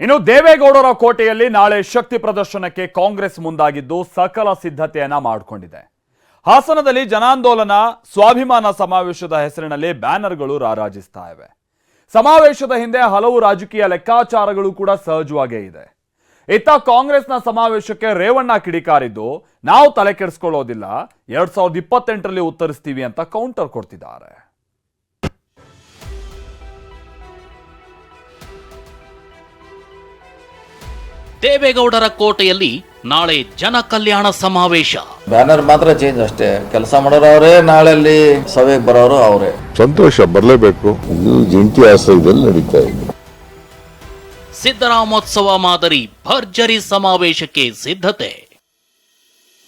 ಇನ್ನು ದೇವೇಗೌಡರ ಕೋಟೆಯಲ್ಲಿ ನಾಳೆ ಶಕ್ತಿ ಪ್ರದರ್ಶನಕ್ಕೆ ಕಾಂಗ್ರೆಸ್ ಮುಂದಾಗಿದ್ದು ಸಕಲ ಸಿದ್ಧತೆಯನ್ನ ಮಾಡಿಕೊಂಡಿದೆ. ಹಾಸನದಲ್ಲಿ ಜನಾಂದೋಲನ, ಸ್ವಾಭಿಮಾನ ಸಮಾವೇಶದ ಹೆಸರಿನಲ್ಲಿ ಬ್ಯಾನರ್ಗಳು ರಾರಾಜಿಸ್ತಾ ಇವೆ. ಸಮಾವೇಶದ ಹಿಂದೆ ಹಲವು ರಾಜಕೀಯ ಲೆಕ್ಕಾಚಾರಗಳು ಕೂಡ ಸಹಜವಾಗೇ ಇದೆ. ಇತ್ತ ಕಾಂಗ್ರೆಸ್ನ ಸಮಾವೇಶಕ್ಕೆ ರೇವಣ್ಣ ಕಿಡಿಕಾರಿದ್ದು, ನಾವು ತಲೆ ಕೆಡಿಸ್ಕೊಳ್ಳೋದಿಲ್ಲ, ಎರಡ್ ಸಾವಿರದ ಇಪ್ಪತ್ತೆಂಟರಲ್ಲಿ ಉತ್ತರಿಸ್ತೀವಿ ಅಂತ ಕೌಂಟರ್ ಕೊಡ್ತಿದ್ದಾರೆ. ದೇವೇಗೌಡರ ಕೋಟೆಯಲ್ಲಿ ನಾಳೆ ಜನ ಕಲ್ಯಾಣ ಸಮಾವೇಶ. ಬ್ಯಾನರ್ ಮಾತ್ರ ಚೇಂಜ್ ಅಷ್ಟೇ. ಕೆಲಸ ಮಾಡೋರು ಅವರೇ ನಾಳೆ ಅಲ್ಲಿ ಸಭೆಗೆ ಬರೋರು ಅವರೇ. ಸಂತೋಷ ಬರಲೇಬೇಕು. ಇದು ಜಂಟಿ ಆಶ್ರಯದಲ್ಲಿ ನಡೀತಾ ಇದೆ. ಸಿದ್ದರಾಮೋತ್ಸವ ಮಾದರಿ ಭರ್ಜರಿ ಸಮಾವೇಶಕ್ಕೆ ಸಿದ್ಧತೆ.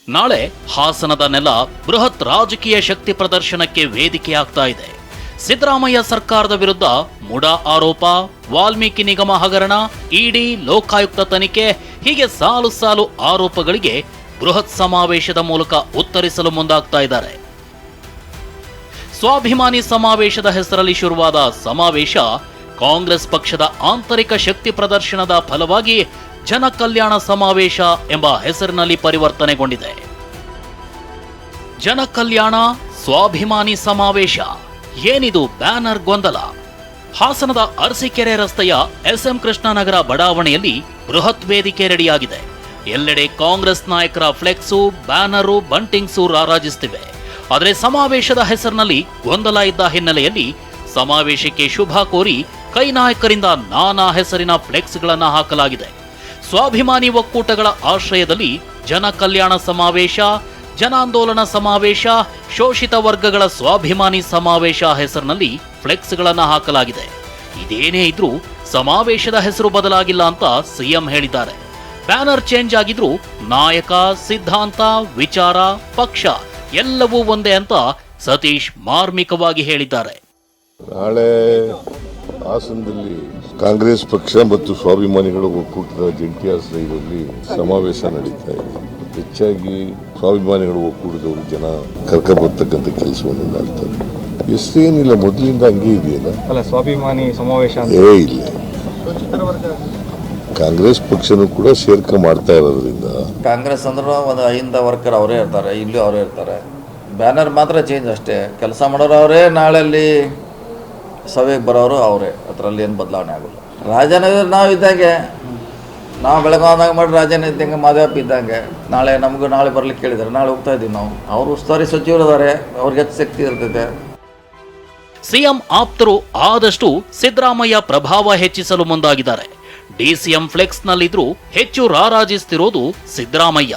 ನಾಳೆ ಹಾಸನದ ನೆಲ ಬೃಹತ್ ರಾಜಕೀಯ ಶಕ್ತಿ ಪ್ರದರ್ಶನಕ್ಕೆ ವೇದಿಕೆಯಾಗ್ತಾ ಇದೆ. ಸಿದ್ದರಾಮಯ್ಯ ಸರ್ಕಾರದ ವಿರುದ್ಧ ಮುಡಾ ಆರೋಪ, ವಾಲ್ಮೀಕಿ ನಿಗಮ ಹಗರಣ, ಇಡಿ, ಲೋಕಾಯುಕ್ತ ತನಿಖೆ, ಹೀಗೆ ಸಾಲು ಸಾಲು ಆರೋಪಗಳಿಗೆ ಬೃಹತ್ ಸಮಾವೇಶದ ಮೂಲಕ ಉತ್ತರಿಸಲು ಮುಂದಾಗ್ತಾ ಇದ್ದಾರೆ. ಸ್ವಾಭಿಮಾನಿ ಸಮಾವೇಶದ ಹೆಸರಲ್ಲಿ ಶುರುವಾದ ಸಮಾವೇಶ ಕಾಂಗ್ರೆಸ್ ಪಕ್ಷದ ಆಂತರಿಕ ಶಕ್ತಿ ಪ್ರದರ್ಶನದ ಫಲವಾಗಿ ಜನ ಕಲ್ಯಾಣ ಸಮಾವೇಶ ಎಂಬ ಹೆಸರಿನಲ್ಲಿ ಪರಿವರ್ತನೆಗೊಂಡಿದೆ. ಜನ ಕಲ್ಯಾಣ ಸ್ವಾಭಿಮಾನಿ ಸಮಾವೇಶ ಏನಿದು ಬ್ಯಾನರ್ ಗೊಂದಲ? ಹಾಸನದ ಅರಸಿಕೆರೆ ರಸ್ತೆಯ ಎಸ್ಎಂ ಕೃಷ್ಣನಗರ ಬಡಾವಣೆಯಲ್ಲಿ ಬೃಹತ್ ವೇದಿಕೆ ರೆಡಿಯಾಗಿದೆ. ಎಲ್ಲೆಡೆ ಕಾಂಗ್ರೆಸ್ ನಾಯಕರ ಫ್ಲೆಕ್ಸು, ಬ್ಯಾನರು, ಬಂಟಿಂಗ್ಸು ರಾರಾಜಿಸುತ್ತಿವೆ. ಆದರೆ ಸಮಾವೇಶದ ಹೆಸರಿನಲ್ಲಿ ಗೊಂದಲ ಇದ್ದ ಹಿನ್ನೆಲೆಯಲ್ಲಿ ಸಮಾವೇಶಕ್ಕೆ ಶುಭ ಕೋರಿ ಕೈ ನಾಯಕರಿಂದ ನಾನಾ ಹೆಸರಿನ ಫ್ಲೆಕ್ಸ್ಗಳನ್ನು ಹಾಕಲಾಗಿದೆ. ಸ್ವಾಭಿಮಾನಿ ಒಕ್ಕೂಟಗಳ ಆಶ್ರಯದಲ್ಲಿ ಜನ ಕಲ್ಯಾಣ ಸಮಾವೇಶ ಜನಾಂದೋಲನ ಸಮಾವೇಶ, ಶೋಷಿತ ವರ್ಗಗಳ ಸ್ವಾಭಿಮಾನಿ ಸಮಾವೇಶ ಹೆಸರಿನಲ್ಲಿ ಫ್ಲೆಕ್ಸ್ಗಳನ್ನು ಹಾಕಲಾಗಿದೆ. ಇದೇನೇ ಇದ್ರೂ ಸಮಾವೇಶದ ಹೆಸರು ಬದಲಾಗಿಲ್ಲ ಅಂತ ಸಿಎಂ ಹೇಳಿದ್ದಾರೆ. ಬ್ಯಾನರ್ ಚೇಂಜ್ ಆಗಿದ್ರೂ ನಾಯಕ, ಸಿದ್ಧಾಂತ, ವಿಚಾರ, ಪಕ್ಷ ಎಲ್ಲವೂ ಒಂದೇ ಅಂತ ಸತೀಶ್ ಮಾರ್ಮಿಕವಾಗಿ ಹೇಳಿದ್ದಾರೆ. ನಾಳೆ ಹಾಸನದಲ್ಲಿ ಕಾಂಗ್ರೆಸ್ ಪಕ್ಷ ಮತ್ತು ಸ್ವಾಭಿಮಾನಿಗಳು ಒಕ್ಕೂಟದ ಜಂಟಿ ಆಶ್ರಯದಲ್ಲಿ ಸಮಾವೇಶ ನಡೀತಾ ಇದೆ. ಹೆಚ್ಚಾಗಿ ಸ್ವಾಭಿಮಾನಿಗಳು ಒಕ್ಕೂಟದವರು ಜನ ಕರ್ಕಬರ್ತಕ್ಕಂಥ ಕೆಲಸವನ್ನು ಮಾಡ್ತಾರೆ. ಎಷ್ಟೇನಿಲ್ಲ ಮೊದಲಿಂದ ಹಂಗೆ ಇದೆಯಲ್ಲ? ಅಲ್ಲ ಸ್ವಾಭಿಮಾನಿ ಸಮಾವೇಶ ಅಂತ. ಏ ಇಲ್ಲ. ಕಾಂಗ್ರೆಸ್ ಪಕ್ಷನೂ ಕೂಡ ಸೇರ್ಕೆ ಮಾಡ್ತಾ ಇರೋದ್ರಿಂದ. ಕಾಂಗ್ರೆಸ್ ಅಂದ್ರೆ ಒಂದು ಅಹಿಂದ ವರ್ಕರ್ ಅವರೇ ಇರ್ತಾರೆ ಇಲ್ಲಿ ಅವರೇ ಇರ್ತಾರೆ. ಬ್ಯಾನರ್ ಮಾತ್ರ ಚೇಂಜ್ ಅಷ್ಟೇ. ಕೆಲಸ ಮಾಡೋರು ಅವರೇ ನಾಳೆ ಅಲ್ಲಿ ಸಭೆಗೆ ಬರೋರು ಅವರೇ. ಅದರಲ್ಲಿ ಏನು ಬದಲಾವಣೆ ಆಗೋಲ್ಲ. ರಾಜನಗರ ನಾವು ಇದ್ದಂಗೆ ನಾವು ಬೆಳಗಾವಿದಾಗ ಮಾಡಿ ರಾಜನ ಇದ್ದಂಗೆ ಮಾದೇವಪ್ಪ ಇದ್ದಂಗೆ ನಾಳೆ ನಮಗೂ ನಾಳೆ ಬರ್ಲಿಕ್ಕೆ ಕೇಳಿದ್ದಾರೆ ನಾಳೆ ಹೋಗ್ತಾ ಇದ್ದೀವಿ ನಾವು. ಅವರು ಉಸ್ತುವಾರಿ ಸಚಿವರು ಇದ್ದಾರೆ ಅವ್ರಿಗೆ ಹೆಚ್ಚು ಶಕ್ತಿ ಇರ್ತದೆ ಸಿಎಂ ಆಪ್ತರು ಆದಷ್ಟು ಸಿದ್ದರಾಮಯ್ಯ ಪ್ರಭಾವ ಹೆಚ್ಚಿಸಲು ಮುಂದಾಗಿದ್ದಾರೆ. ಡಿಸಿಎಂ ಫ್ಲೆಕ್ಸ್ನಲ್ಲಿದ್ರೂ ಹೆಚ್ಚು ರಾರಾಜಿಸ್ತಿರೋದು ಸಿದ್ದರಾಮಯ್ಯ.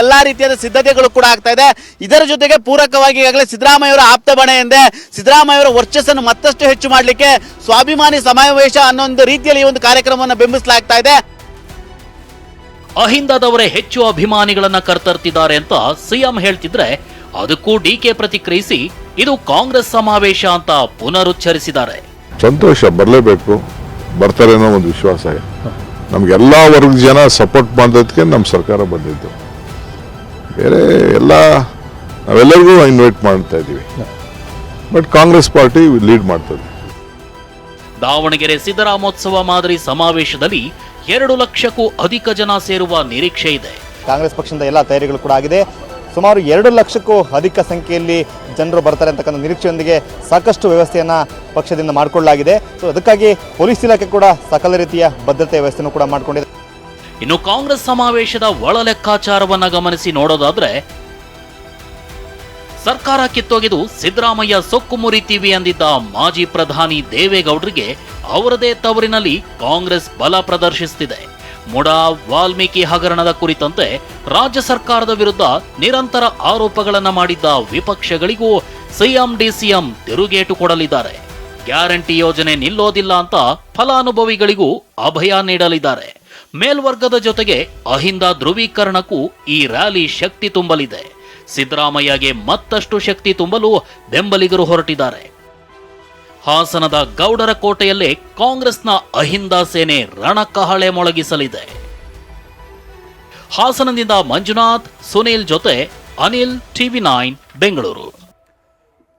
ಎಲ್ಲಾ ರೀತಿಯಾದ ಸಿದ್ಧತೆಗಳು ಕೂಡ ಆಗ್ತಾ ಇದೆ. ಇದರ ಜೊತೆಗೆ ಪೂರಕವಾಗಿ ಈಗಾಗಲೇ ಸಿದ್ದರಾಮಯ್ಯವರ ಆಪ್ತ ಬಣೆ ಎಂದೇ ಸಿದ್ದರಾಮಯ್ಯವರ ವರ್ಚಸ್ಸನ್ನು ಮತ್ತಷ್ಟು ಹೆಚ್ಚು ಮಾಡಲಿಕ್ಕೆ ಸ್ವಾಭಿಮಾನಿ ಸಮಾವೇಶ ಅನ್ನೋ ಒಂದು ರೀತಿಯಲ್ಲಿ ಈ ಒಂದು ಕಾರ್ಯಕ್ರಮವನ್ನು ಬೆಂಬಲಿಸಲಾಗ್ತಾ ಇದೆ. ಅಹಿಂದದವರೇ ಹೆಚ್ಚು ಅಭಿಮಾನಿಗಳನ್ನ ಕರ್ತರ್ತಿದ್ದಾರೆ ಅಂತ ಸಿಎಂ ಹೇಳ್ತಿದ್ರೆ ಅದಕ್ಕೂ ಡಿ ಕೆ ಪ್ರತಿಕ್ರಿಯಿಸಿ ಇದು ಕಾಂಗ್ರೆಸ್ ಸಮಾವೇಶ ಅಂತ ಪುನರುಚ್ಚರಿಸಿದ್ದಾರೆ. ಸಂತೋಷ ಬರಲೇಬೇಕು. ಬರ್ತಾರೆ ಅನ್ನೋ ಒಂದು ವಿಶ್ವಾಸ ಇದೆ. ನಮ್ಗೆಲ್ಲ ವರ್ಗದ ಜನ ಸಪೋರ್ಟ್ ಮಾಡೋದಕ್ಕೆ ನಮ್ಮ ಸರ್ಕಾರ ಬಂದಿದ್ದು. ಬೇರೆ ಎಲ್ಲ ನಾವೆಲ್ಲರಿಗೂ ಇನ್ವೈಟ್ ಮಾಡ್ತಾ ಇದ್ದೀವಿ. ಬಟ್ ಕಾಂಗ್ರೆಸ್ ಪಾರ್ಟಿ ಲೀಡ್ ಮಾಡ್ತದೆ. ದಾವಣಗೆರೆ ಸಿದ್ದರಾಮೋತ್ಸವ ಮಾದರಿ ಸಮಾವೇಶದಲ್ಲಿ ಎರಡು ಲಕ್ಷಕ್ಕೂ ಅಧಿಕ ಜನ ಸೇರುವ ನಿರೀಕ್ಷೆ ಇದೆ. ಕಾಂಗ್ರೆಸ್ ಪಕ್ಷದಿಂದ ಎಲ್ಲ ತಯಾರಿಗಳು ಕೂಡ ಆಗಿದೆ. ಸುಮಾರು ಎರಡು ಲಕ್ಷಕ್ಕೂ ಅಧಿಕ ಸಂಖ್ಯೆಯಲ್ಲಿ ಜನರು ಬರ್ತಾರೆ ಅಂತಕ್ಕಂಥ ನಿರೀಕ್ಷೆಯೊಂದಿಗೆ ಸಾಕಷ್ಟು ವ್ಯವಸ್ಥೆಯನ್ನ ಪಕ್ಷದಿಂದ ಮಾಡಿಕೊಳ್ಳಲಾಗಿದೆ. ಸೊ ಅದಕ್ಕಾಗಿ ಪೊಲೀಸ್ ಇಲಾಖೆ ಕೂಡ ಸಕಲ ರೀತಿಯ ಭದ್ರತೆ ವ್ಯವಸ್ಥೆಯನ್ನು ಕೂಡ ಮಾಡಿಕೊಂಡಿದೆ. ಇನ್ನು ಕಾಂಗ್ರೆಸ್ ಸಮಾವೇಶದ ಒಳ ಲೆಕ್ಕಾಚಾರವನ್ನು ಗಮನಿಸಿ ನೋಡೋದಾದ್ರೆ ಸರ್ಕಾರ ಕಿತ್ತೊಗೆದು ಸಿದ್ದರಾಮಯ್ಯ ಸೊಕ್ಕು ಮುರಿತೀವಿ ಅಂದಿದ್ದ ಮಾಜಿ ಪ್ರಧಾನಿ ದೇವೇಗೌಡರಿಗೆ ಅವರದೇ ತವರಿನಲ್ಲಿ ಕಾಂಗ್ರೆಸ್ ಬಲ ಪ್ರದರ್ಶಿಸುತ್ತಿದೆ ಮುಡಾ ವಾಲ್ಮೀಕಿ ಹಗರಣದ ಕುರಿತಂತೆ ರಾಜ್ಯ ಸರ್ಕಾರದ ವಿರುದ್ಧ ನಿರಂತರ ಆರೋಪಗಳನ್ನು ಮಾಡಿದ್ದ ವಿಪಕ್ಷಗಳಿಗೂ ಸಿಎಂ ಡಿಸಿಎಂ ತಿರುಗೇಟು ಕೊಡಲಿದ್ದಾರೆ. ಗ್ಯಾರಂಟಿ ಯೋಜನೆ ನಿಲ್ಲೋದಿಲ್ಲ ಅಂತ ಫಲಾನುಭವಿಗಳಿಗೂ ಅಭಯ ನೀಡಲಿದ್ದಾರೆ. ಮೇಲ್ವರ್ಗದ ಜೊತೆಗೆ ಅಹಿಂದ ಧ್ರುವೀಕರಣಕ್ಕೂ ಈ ರ್ಯಾಲಿ ಶಕ್ತಿ ತುಂಬಲಿದೆ. ಸಿದ್ದರಾಮಯ್ಯಗೆ ಮತ್ತಷ್ಟು ಶಕ್ತಿ ತುಂಬಲು ಬೆಂಬಲಿಗರು ಹೊರಟಿದ್ದಾರೆ. ಹಾಸನದ ಗೌಡರ ಕೋಟೆಯಲ್ಲೇ ಕಾಂಗ್ರೆಸ್ನ ಅಹಿಂದ ಸೇನೆ ರಣಕಹಳೆ ಮೊಳಗಿಸಲಿದೆ. ಹಾಸನದಿಂದ ಮಂಜುನಾಥ್, ಸುನೀಲ್ ಜೊತೆ ಅನಿಲ್, ಟಿವಿ ನೈನ್, ಬೆಂಗಳೂರು.